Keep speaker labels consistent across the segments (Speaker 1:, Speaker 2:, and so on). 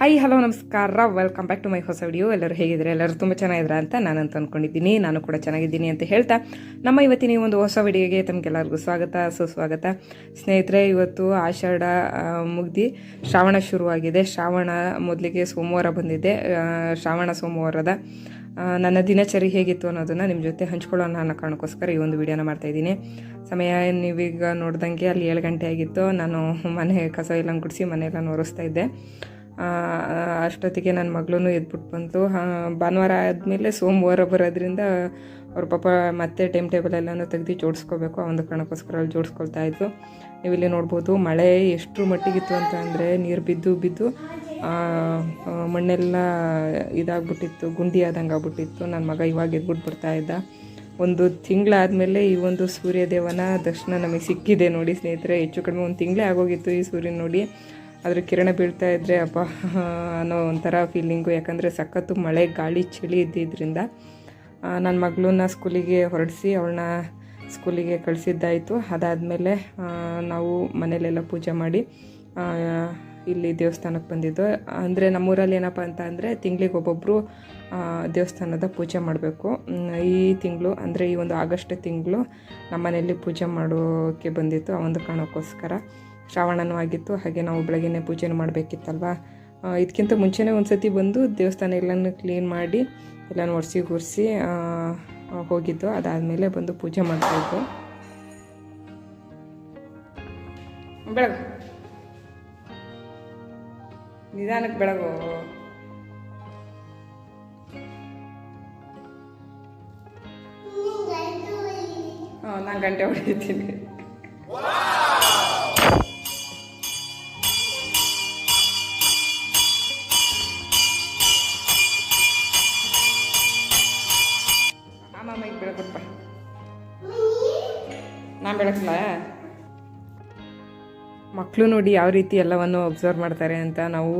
Speaker 1: Hi hello ನಮಸ್ಕಾರ. Welcome back to my ಹೊಸ video ಎಲ್ಲರೂ ಹೇಗಿದ್ದಾರೆ? ಎಲ್ಲರೂ ತುಂಬ ಚೆನ್ನಾಗಿದ್ರ ಅಂತ ನಾನು ಅಂತ ಅಂದ್ಕೊಂಡಿದ್ದೀನಿ ನಾನು ಕೂಡ ಚೆನ್ನಾಗಿದ್ದೀನಿ ಅಂತ ಹೇಳ್ತಾ ನಮ್ಮ ಇವತ್ತಿನ ಒಂದು ಹೊಸ ವಿಡಿಯೋಗೆ ತಮಗೆಲ್ಲರಿಗೂ ಸ್ವಾಗತ. ಸುಸ್ವಾಗತ ಸ್ನೇಹಿತರೆ, ಇವತ್ತು ಆಷಾಢ ಮುಗ್ದು, ಶ್ರಾವಣ ಶುರುವಾಗಿದೆ. ಶ್ರಾವಣ ಮೊದಲಿಗೆ ಸೋಮವಾರ ಬಂದಿದೆ. ಶ್ರಾವಣ ಸೋಮವಾರದ ನನ್ನ ದಿನಚರಿ ಹೇಗಿತ್ತು ಅನ್ನೋದನ್ನು ನಿಮ್ಮ ಜೊತೆ ಹಂಚ್ಕೊಳ್ಳೋಣ ಅನ್ನೋ ಕಾರಣಕ್ಕೋಸ್ಕರ ಈ ಒಂದು ವಿಡಿಯೋನ ಮಾಡ್ತಾ ಇದ್ದೀನಿ. ಸಮಯ ನೀವೀಗ ನೋಡ್ದಂಗೆ ಅಲ್ಲಿ ಏಳು ಗಂಟೆ ಆಗಿತ್ತು. ನಾನು ಮನೆ ಕಸ ಎಲ್ಲ ಗುಡಿಸಿ ಮನೆಯೆಲ್ಲ ನೋರಿಸ್ತಾ ಇದ್ದೆ. ಅಷ್ಟೊತ್ತಿಗೆ ನನ್ನ ಮಗಳೂ ಎದ್ಬಿಟ್ಟು ಬಂತು. ಭಾನುವಾರ ಆದಮೇಲೆ ಸೋಮವಾರ ಬರೋದ್ರಿಂದ ಅವ್ರ ಪಾಪ ಮತ್ತೆ ಟೈಮ್ ಟೇಬಲ್ ಎಲ್ಲನೂ ತೆಗ್ದು ಜೋಡಿಸ್ಕೋಬೇಕು. ಆ ಒಂದು ಕಾರಣಕ್ಕೋಸ್ಕರ ಅಲ್ಲಿ ಜೋಡಿಸ್ಕೊಳ್ತಾ ಇದ್ದು ನೀವು ಇಲ್ಲಿ ನೋಡ್ಬೋದು ಮಳೆ ಎಷ್ಟು ಮಟ್ಟಿಗಿತ್ತು ಅಂತ ಅಂದರೆ ನೀರು ಬಿದ್ದು ಬಿದ್ದು ಮಣ್ಣೆಲ್ಲ ಇದಾಗ್ಬಿಟ್ಟಿತ್ತು, ಗುಂಡಿ ಆದಂಗೆ ಆಗ್ಬಿಟ್ಟಿತ್ತು. ನನ್ನ ಮಗ ಇವಾಗ ಎದ್ಬಿಟ್ಟು ಬರ್ತಾ ಇದ್ದ. ಒಂದು ತಿಂಗಳಾದಮೇಲೆ ಈ ಒಂದು ಸೂರ್ಯದೇವನ ದರ್ಶನ ನಮಗೆ ಸಿಕ್ಕಿದೆ ನೋಡಿ ಸ್ನೇಹಿತರೆ. ಹೆಚ್ಚು ಕಡಿಮೆ ಒಂದು ತಿಂಗಳೇ ಆಗೋಗಿತ್ತು ಈ ಸೂರ್ಯನ ನೋಡಿ. ಅದ್ರ ಕಿರಣ ಬೀಳ್ತಾ ಇದ್ದರೆ ಅಪ್ಪ ಅನ್ನೋ ಒಂಥರ ಫೀಲಿಂಗು ಯಾಕಂದರೆ ಸಖತ್ತು ಮಳೆ, ಗಾಳಿ, ಚಳಿ ಇದ್ದಿದ್ದರಿಂದ ನನ್ನ ಮಗಳನ್ನ ಸ್ಕೂಲಿಗೆ ಹೊರಡಿಸಿ, ಅವಳನ್ನ ಸ್ಕೂಲಿಗೆ ಕಳಿಸಿದ್ದಾಯಿತು. ಅದಾದಮೇಲೆ ನಾವು ಮನೇಲೆಲ್ಲ ಪೂಜೆ ಮಾಡಿ ಇಲ್ಲಿ ದೇವಸ್ಥಾನಕ್ಕೆ ಬಂದಿದ್ದು. ಅಂದರೆ ನಮ್ಮೂರಲ್ಲಿ ಏನಪ್ಪ ಅಂತ ಅಂದರೆ ತಿಂಗಳಿಗೆ ಒಬ್ಬೊಬ್ಬರು ದೇವಸ್ಥಾನದ ಪೂಜೆ ಮಾಡಬೇಕು. ಈ ತಿಂಗಳು ಅಂದರೆ ಈ ಒಂದು ಆಗಸ್ಟ್ ತಿಂಗಳು ನಮ್ಮನೆಯಲ್ಲಿ ಪೂಜೆ ಮಾಡೋಕ್ಕೆ ಬಂದಿತ್ತು ಆ ಒಂದು ಕಾರಣಕ್ಕೋಸ್ಕರ ಶ್ರಾವಣನೂ ಆಗಿತ್ತು ಹಾಗೆ ನಾವು ಬೆಳಗ್ಗೆನೇ ಪೂಜೆನೂ ಮಾಡಬೇಕಿತ್ತಲ್ವಾ? ಇದಕ್ಕಿಂತ ಮುಂಚೆನೇ ಒಂದು ಸತಿ ಬಂದು ದೇವಸ್ಥಾನ ಎಲ್ಲನೂ ಕ್ಲೀನ್ ಮಾಡಿ ಎಲ್ಲನೂ ಒರೆಸಿ ಗುರ್ಸಿ ಹೋಗಿದ್ದು. ಅದಾದಮೇಲೆ ಬಂದು ಪೂಜೆ ಮಾಡ್ತಾಯಿದ್ದು ಬೆಳಗು. ನಿಧಾನಕ್ಕೆ ಬೆಳಗು. ಹಾಂ ನಾನು ಗಂಟೆ ಹೊಡಿತೀನಿ. ನಾನು ಬೆಳಕಲ್ಲ ಮಕ್ಕಳು ನೋಡಿ ಯಾವ ರೀತಿ ಎಲ್ಲವನ್ನು ಅಬ್ಸರ್ವ್ ಮಾಡ್ತಾರೆ ಅಂತ ನಾವು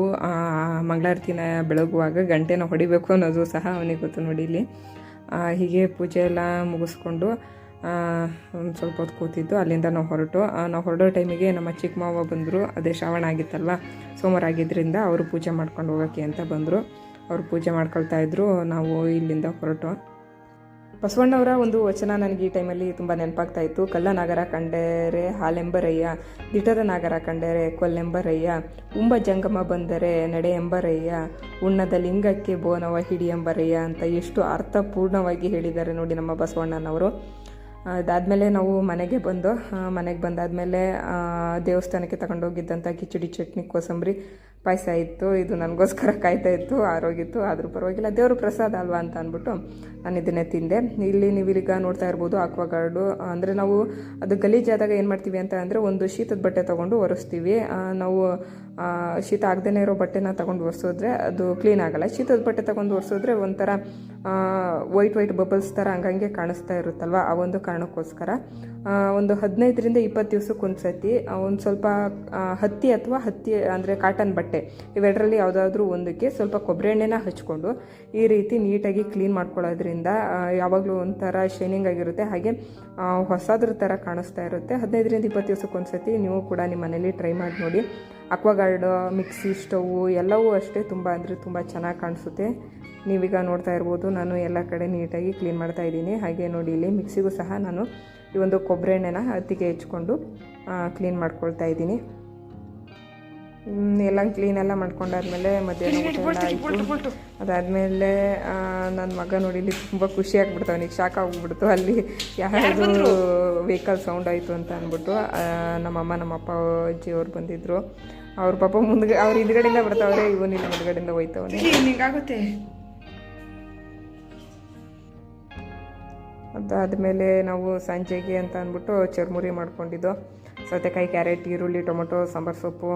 Speaker 1: ಮಂಗಳಾರತಿನ ಬೆಳಗುವಾಗ ಗಂಟೆನ ಹೊಡಿಬೇಕು ಅನ್ನೋದು ಸಹ ಅವನಿಗೆ ಗೊತ್ತು ನೋಡಿ ಇಲ್ಲಿ. ಹೀಗೆ ಪೂಜೆ ಎಲ್ಲ ಮುಗಿಸ್ಕೊಂಡು ಒಂದು ಸ್ವಲ್ಪ ಹೊತ್ತು ಕೂತಿದ್ದು, ಅಲ್ಲಿಂದ ನಾವು ಹೊರಟು. ನಾವು ಹೊರಡೋ ಟೈಮಿಗೆ ನಮ್ಮ ಚಿಕ್ಕ ಮಾವ ಬಂದರು, ಅದೇ ಶ್ರಾವಣ ಆಗಿತ್ತಲ್ವ, ಸೋಮವಾರ ಆಗಿದ್ದರಿಂದ ಅವರು ಪೂಜೆ ಮಾಡ್ಕೊಂಡು ಹೋಗೋಕ್ಕೆ ಅಂತ ಬಂದರು. ಅವರು ಪೂಜೆ ಮಾಡ್ಕೊಳ್ತಾ ಇದ್ದರು ನಾವು ಇಲ್ಲಿಂದ ಹೊರಟು. ಬಸವಣ್ಣವರ ಒಂದು ವಚನ ನನಗೆ ಈ ಟೈಮಲ್ಲಿ ತುಂಬ ನೆನಪಾಗ್ತಾ ಇತ್ತು. ಕಲ್ಲ ನಾಗರ ಕಂಡರೆ ಹಾಲೆಂಬರಯ್ಯ, ದಿಟದ ನಾಗರ ಕಂಡರೆ ಕೊಲ್ಲೆಂಬರಯ್ಯ, ಉಂಬ ಜಂಗಮ ಬಂದರೆ ನಡೆ ಎಂಬರಯ್ಯ, ಉಣ್ಣದ ಲಿಂಗಕ್ಕೆ ಬೋನವ ಹಿಡಿಯಂಬರಯ್ಯ ಅಂತ ಎಷ್ಟು ಅರ್ಥಪೂರ್ಣವಾಗಿ ಹೇಳಿದ್ದಾರೆ ನೋಡಿ ನಮ್ಮ ಬಸವಣ್ಣನವರು. ಅದಾದಮೇಲೆ ನಾವು ಮನೆಗೆ ಬಂದು ಮನೆಗೆ ಬಂದಾದಮೇಲೆ ದೇವಸ್ಥಾನಕ್ಕೆ ತಗೊಂಡೋಗಿದ್ದಂಥ ಕಿಚಡಿ ಚಟ್ನಿ, ಕೋಸಂಬರಿ ಪಾಯಸ ಇತ್ತು, ಇದು ನನಗೋಸ್ಕರ ಕಾಯ್ತಾ ಇತ್ತು ಆರೋಗಿತ್ತು ಆದರೂ ಪರವಾಗಿಲ್ಲ. ದೇವ್ರ ಪ್ರಸಾದ ಅಲ್ವಾ ಅಂತ ಅಂದ್ಬಿಟ್ಟು ನಾನು ಇದನ್ನೇ ತಿಂದೆ. ಇಲ್ಲಿ ನೀವು ಈಗ ನೋಡ್ತಾ ಇರ್ಬೋದು ಆಕ್ವಾಗಾರ್ಡು. ಅಂದರೆ ನಾವು ಅದು ಗಲೀಜಾದಾಗ ಏನು ಮಾಡ್ತೀವಿ ಅಂತ ಅಂದರೆ ಒಂದು ಶೀತದ ಬಟ್ಟೆ ತೊಗೊಂಡು ಒರೆಸ್ತೀವಿ. ನಾವು ಶೀತ ಆಗದೇ ಇರೋ ಬಟ್ಟೆನ ತೊಗೊಂಡು ಒರೆಸಿದ್ರೆ ಅದು ಕ್ಲೀನ್ ಆಗಲ್ಲ. ಶೀತದ ಬಟ್ಟೆ ತೊಗೊಂಡು ಒರೆಸಿದ್ರೆ ಒಂಥರ ವೈಟ್ ವೈಟ್ ಬಬಲ್ಸ್ ಥರ ಹಂಗಂಗೆ ಕಾಣಿಸ್ತಾ ಇರುತ್ತಲ್ವ ಆ ಒಂದು ಕಾರಣಕ್ಕೋಸ್ಕರ. ಒಂದು ಹದಿನೈದರಿಂದ ಇಪ್ಪತ್ತು ದಿವ್ಸಕ್ಕೆ ಒಂದು ಸತಿ ಒಂದು ಸ್ವಲ್ಪ ಹತ್ತಿ ಅಥವಾ ಹತ್ತಿ ಅಂದರೆ ಕಾಟನ್ ಬಟ್ಟೆ ಇವೆರಡರಲ್ಲಿ ಯಾವುದಾದ್ರೂ ಒಂದಕ್ಕೆ ಸ್ವಲ್ಪ ಕೊಬ್ಬರಿ ಎಣ್ಣೆನ ಹಚ್ಕೊಂಡು ಈ ರೀತಿ ನೀಟಾಗಿ ಕ್ಲೀನ್ ಮಾಡ್ಕೊಳ್ಳೋದ್ರಿಂದ ಯಾವಾಗಲೂ ಒಂಥರ ಶೈನಿಂಗ್ ಆಗಿರುತ್ತೆ. ಹಾಗೆ ಹೊಸದ್ರ ಥರ ಕಾಣಿಸ್ತಾ ಇರುತ್ತೆ. ಹದಿನೈದರಿಂದ ಇಪ್ಪತ್ತು ದಿವಸಕ್ಕೊಂದ್ಸತಿ ನೀವು ಕೂಡ ನಿಮ್ಮ ಮನೇಲಿ ಟ್ರೈ ಮಾಡಿ ನೋಡಿ. ಅಕ್ವಾಗಾರ್ಡ್ ಮಿಕ್ಸಿ ಸ್ಟೌವು ಎಲ್ಲವೂ ಅಷ್ಟೇ ತುಂಬ ಅಂದರೆ ತುಂಬ ಚೆನ್ನಾಗಿ ಕಾಣಿಸುತ್ತೆ. ನೀವೀಗ ನೋಡ್ತಾ ಇರ್ಬೋದು, ನಾನು ಎಲ್ಲ ಕಡೆ ನೀಟಾಗಿ ಕ್ಲೀನ್ ಮಾಡ್ತಾ ಇದ್ದೀನಿ. ಹಾಗೆ ನೋಡಿ, ಇಲ್ಲಿ ಮಿಕ್ಸಿಗೂ ಸಹ ನಾನು ಈ ಒಂದು ಕೊಬ್ಬರಿ ಎಣ್ಣೆನ ಹತ್ತಿಗೆ ಹೆಚ್ಕೊಂಡು ಕ್ಲೀನ್ ಮಾಡ್ಕೊಳ್ತಾ ಇದ್ದೀನಿ. ಎಲ್ಲ ಕ್ಲೀನ್ ಎಲ್ಲ ಮಾಡ್ಕೊಂಡಾದ್ಮೇಲೆ ಮಧ್ಯಾಹ್ನ ಅದಾದ್ಮೇಲೆ ಎಲ್ಲ ಆಯಿತು. ಅದಾದಮೇಲೆ ನನ್ನ ಮಗ ನೋಡಿ ಇಲ್ಲಿ ತುಂಬ ಖುಷಿ ಆಗ್ಬಿಡ್ತು ಅವನಿಗೆ ಶಾಕ್ ಆಗ್ಬಿಡ್ತು. ಅಲ್ಲಿ ಯಾರು ವೆಹಿಕಲ್ ಸೌಂಡ್ ಆಯಿತು ಅಂತ ಅಂದ್ಬಿಟ್ಟು ನಮ್ಮ ಅಮ್ಮ ನಮ್ಮ ಅಪ್ಪ ಅಜ್ಜಿ ಅವ್ರು ಬಂದಿದ್ರು. ಅವ್ರ ಪಾಪ ಮುಂದೆ ಅವ್ರ ಹಿಂದ್ಗಡೆಯಿಂದ ಬರ್ತಾವ್ರೆ ಇವನು ನಿನ್ನ ಮುಂದ್ಗಡೆಯಿಂದ ಹೋಯ್ತವನೆ. ಹಿಂಗಾಗುತ್ತೆ. ಅದಾದಮೇಲೆ ನಾವು ಸಂಜೆಗೆ ಅಂತ ಅಂದ್ಬಿಟ್ಟು ಚರ್ಮುರಿ ಮಾಡ್ಕೊಂಡಿದ್ದು. ಸೌತೆಕಾಯಿ, ಕ್ಯಾರೆಟ್, ಈರುಳ್ಳಿ, ಟೊಮೊಟೊ, ಸಾಂಬಾರು ಸೊಪ್ಪು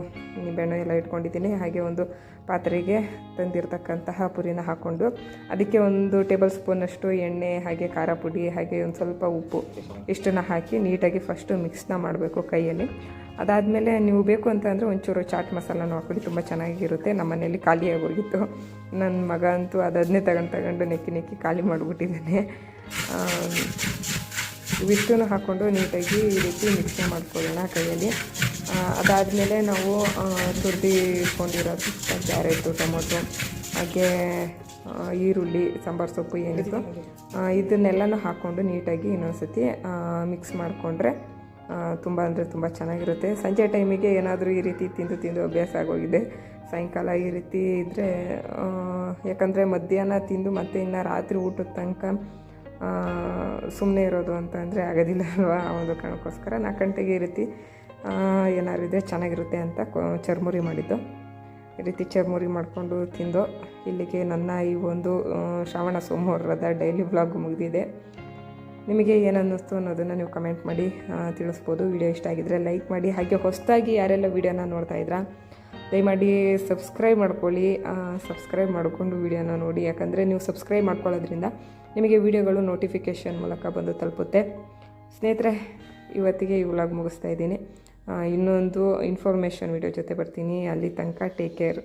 Speaker 1: ನಿಂಬೆಹಣ್ಣು ಎಲ್ಲ ಇಟ್ಕೊಂಡಿದ್ದೀನಿ. ಹಾಗೆ ಒಂದು ಪಾತ್ರೆಗೆ ತಂದಿರತಕ್ಕಂತಹ ಪುರಿನ ಹಾಕ್ಕೊಂಡು ಅದಕ್ಕೆ ಒಂದು ಟೇಬಲ್ ಸ್ಪೂನಷ್ಟು ಎಣ್ಣೆ, ಹಾಗೆ ಖಾರ ಪುಡಿ, ಹಾಗೆ ಒಂದು ಸ್ವಲ್ಪ ಉಪ್ಪು ಇಷ್ಟನ್ನು ಹಾಕಿ ನೀಟಾಗಿ ಫಸ್ಟು ಮಿಕ್ಸ್ನ ಮಾಡಬೇಕು ಕೈಯಲ್ಲಿ. ಅದಾದಮೇಲೆ ನೀವು ಬೇಕು ಅಂತಂದರೆ ಒಂಚೂರು ಚಾಟ್ ಮಸಾಲನೂ ಹಾಕ್ಬಿಡಿ ತುಂಬ ಚೆನ್ನಾಗಿರುತ್ತೆ. ನಮ್ಮ ಮನೇಲಿ ಖಾಲಿಯಾಗಿ ಹೋಗಿತ್ತು ನನ್ನ ಮಗ ಅಂತೂ ಅದನ್ನೇ ತಗೊಂಡು ತಗೊಂಡು ನೆಕ್ಕಿ ನೆಕ್ಕಿ ಖಾಲಿ ಮಾಡಿಬಿಟ್ಟಿದ್ದಾನೆ. ಇವಿಷ್ಟನ್ನು ಹಾಕ್ಕೊಂಡು ನೀಟಾಗಿ ಈ ರೀತಿ ಮಿಕ್ಸ್ ಮಾಡ್ಕೊಳ್ಳೋಣ ಕೈಯಲ್ಲಿ. ಅದಾದಮೇಲೆ ನಾವು ತುರಿದಿಟ್ಕೊಂಡಿರೋದು ಕ್ಯಾರೆಟು, ಟೊಮೊಟೊ, ಹಾಗೆ ಈರುಳ್ಳಿ, ಸಾಂಬಾರು ಸೊಪ್ಪು ಏನಿತ್ತು ಇದನ್ನೆಲ್ಲನೂ ಹಾಕ್ಕೊಂಡು ನೀಟಾಗಿ ಇನ್ನೊಂದ್ಸತಿ ಮಿಕ್ಸ್ ಮಾಡಿಕೊಂಡ್ರೆ ತುಂಬ ಅಂದರೆ ತುಂಬ ಚೆನ್ನಾಗಿರುತ್ತೆ. ಸಂಜೆ ಟೈಮಿಗೆ ಏನಾದರೂ ಈ ರೀತಿ ತಿಂದು ತಿಂದು ಅಭ್ಯಾಸ ಆಗೋಗಿದೆ. ಸಾಯಂಕಾಲ ಈ ರೀತಿ ಇದ್ದರೆ ಯಾಕಂದರೆ ಮಧ್ಯಾಹ್ನ ತಿಂದು ಮತ್ತೆ ಇನ್ನು ರಾತ್ರಿ ಊಟದ ತನಕ ಸುಮ್ಮನೆ ಇರೋದು ಅಂತ ಅಂದರೆ ಆಗೋದಿಲ್ಲ ಅಲ್ವಾ? ಆ ಒಂದು ಕಾರಣಕ್ಕೋಸ್ಕರ. ನಾಲ್ಕು ಗಂಟೆಗೆ ಈ ರೀತಿ ಏನಾದ್ರು ಇದೆ ಚೆನ್ನಾಗಿರುತ್ತೆ ಅಂತ ಚರ್ಮುರಿ ಮಾಡಿದ್ದು. ಈ ರೀತಿ ಚರ್ಮುರಿ ಮಾಡಿಕೊಂಡು ತಿಂದು, ಇಲ್ಲಿಗೆ ನನ್ನ ಈ ಒಂದು ಶ್ರಾವಣ ಸೋಮವಾರದ ಡೈಲಿ ವ್ಲಾಗ್ ಮುಗಿದಿದೆ. ನಿಮಗೆ ಏನನ್ನಿಸ್ತು ಅನ್ನೋದನ್ನು ನೀವು ಕಮೆಂಟ್ ಮಾಡಿ ತಿಳಿಸ್ಬೋದು. ವಿಡಿಯೋ ಇಷ್ಟ ಆಗಿದ್ದರೆ ಲೈಕ್ ಮಾಡಿ. ಹಾಗೆ ಹೊಸದಾಗಿ ಯಾರೆಲ್ಲ ವಿಡಿಯೋನ ನೋಡ್ತಾ ಇದ್ರಾ ದಯಮಾಡಿ ಸಬ್ಸ್ಕ್ರೈಬ್ ಮಾಡ್ಕೊಳ್ಳಿ. ಸಬ್ಸ್ಕ್ರೈಬ್ ಮಾಡಿಕೊಂಡು ವಿಡಿಯೋನ ನೋಡಿ. ಯಾಕಂದರೆ ನೀವು ಸಬ್ಸ್ಕ್ರೈಬ್ ಮಾಡ್ಕೊಳ್ಳೋದ್ರಿಂದ ನಿಮಗೆ ವಿಡಿಯೋಗಳು ನೋಟಿಫಿಕೇಷನ್ ಮೂಲಕ ಬಂದು ತಲುಪುತ್ತೆ. ಸ್ನೇಹಿತರೆ, ಇವತ್ತಿಗೆ ಈ ವ್ಲಾಗ್ ಮುಗಿಸ್ತಾ ಇದ್ದೀನಿ. ಇನ್ನೊಂದು ಇನ್ಫಾರ್ಮೇಷನ್ ವಿಡಿಯೋ ಜೊತೆ ಬರ್ತೀನಿ. ಅಲ್ಲಿ ತನಕ ಟೇಕ್ ಕೇರ್